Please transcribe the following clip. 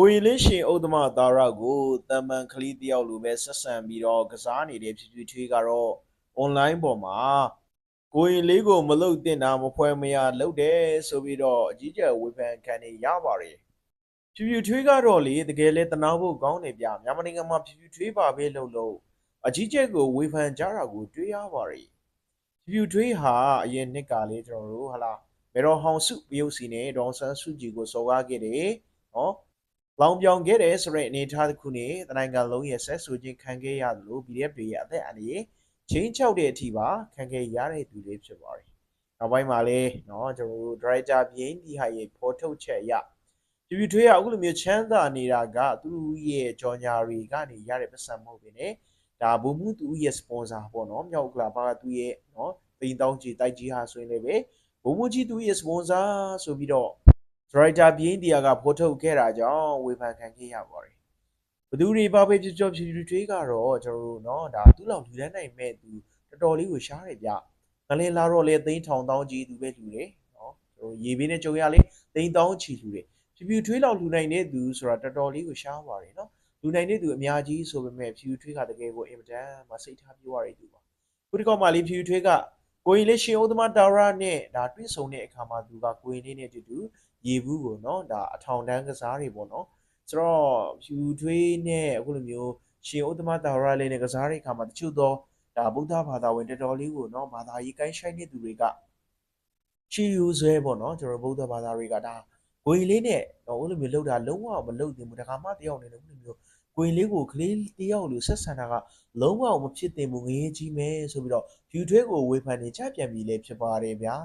ကိုရင်လေးရှင်ဥဒ္ဓမသာရကိုတမန်ကလေးတယောက်လိုပဲဆက်ဆံပြီးတော့ကစားနေတဲ့ဖြူဖြူထွေးကတော့ online ပေါ်မှာကိုရင်လေးကိုမလုတ်တင်တာမဖွဲမရလုတ်တယ်ဆိုပြီးတော့အကြီးကျယ်ဝေဖန်ခံနေရပါတယ်ဖြူဖြူထွေးကတော့လေတကယ်လဲတနာဖို့ကောင်းတယ်ဗျမြန်မာနိုင်ငံမှာဖြူဖြူထွေးပါပဲလို့လို့အကြီးကျယ်ကိုဝေဖန်ကြတာကိုတွေ့ရပါတယ်ဖြူဖြူထွေးဟာအရင်နှစ်ကလေးကျွန်တော်တို့ဟာလာမေတော်ဟောင်စုပြုတ်စီနဲ့ဒေါန်ဆန်းစုကြည်ကိုစော်ကားခဲ့တယ်နော် လောင်ပြောင်ခဲ့တယ်ဆိုတဲ့အနေအထားတစ်ခုနဲ့တနိုင်ငံလုံးရဲ့ဆက်ဆူခြင်းခံခဲ့ရတယ်လို့ PDF တွေရဲ့အသက်အန္တရာယ်ချင်းချောက်တဲ့အထိပါခံခဲ့ရတဲ့သူတွေဖြစ်ပါတယ်။နောက်ပိုင်းမှာလည်းเนาะကျွန်တော်တို့ director ပြင်းဒီဟာရဲ့ဖော်ထုတ်ချက်အရပြပြထွေးကအခုလိုမျိုးချမ်းသာနေတာကသူ့ရဲ့ကြော်ညာတွေကနေရတဲ့ပတ်စံမဟုတ်ဘဲねဒါဘုံမှုသူ့ရဲ့ sponsor ပေါ့เนาะမြောက်ကလာပါကသူ့ရဲ့เนาะတိန်တောင်းကြီးတိုက်ကြီးဟာဆိုရင်လည်းပဲဘုံမှုကြီးသူ့ရဲ့ sponsor ဆိုပြီးတော့ ဒရိုက်တာပြင်းတီယာကဖော်ထုတ်ခဲ့တာကြောင့်ဝေဖန်ခံခဲ့ရပါတယ်။ဘသူတွေပါပဲဖြစ်ကြောဖြစ်ထွေးကတော့ကျွန်တော်တို့เนาะဒါသူ့လောက်လူတန်းနိုင်မဲ့သူတော်တော်လေးကိုရှားတယ်ဗျ။ငလင်းလာတော့လေသိန်းထောင်တောင်းကြီးသူပဲလူတယ်เนาะကျွန်တော်ရေဘေးနဲ့ကြုံရလေသိန်းတောင်းချီလူတယ်။ဖြူဖြူထွေးလောက်လူနိုင်တဲ့သူဆိုတာတော်တော်လေးကိုရှားပါတယ်เนาะလူနိုင်တဲ့သူအများကြီးဆိုပေမဲ့ဖြူဖြူထွေးကတကယ်ကိုအင်မတန်မစိတ်ထားပြရတဲ့သူပါ။ခုဒီကောင်မလေးဖြူဖြူထွေးက ကိုရီလေးရှင်ဦးသမားတာရာနဲ့ဒါတွင်းဆုံတဲ့အခါမှာသူကကိုရီလေးနဲ့အတူတူရေဘူးကိုနော်ဒါအထောင်တန်းကစားတွေပေါ့နော်ဆိုတော့ဖြူထွေးနဲ့အခုလိုမျိုးရှင်ဦးသမားတာရာလေးနဲ့ကစားတဲ့အခါမှာတချို့သောဒါဗုဒ္ဓဘာသာဝင်တော်တော်လေးကိုနော်ဘာသာရေးကိုင်းဆိုင်တဲ့သူတွေကချီယူဆွဲပေါ့နော်ကျွန်တော်ဗုဒ္ဓဘာသာတွေကဒါကိုရီလေးနဲ့ဟိုလိုမျိုးလှုပ်တာလုံးဝမလှုပ်သင့်ဘူးဒါကမှတယောက်နေလို့ဒီလိုမျိုး ကိုရင်လေးကိုကလေးတယောက်လိုဆက်ဆံတာကလုံးဝမဖြစ်သင့်ဘူးငရေကြီးမယ်ဆိုပြီးတော့ဖြူထွေးကိုဝေဖန်နေကြပြန်ပြီလေဖြစ်ပါတယ်ဗျာ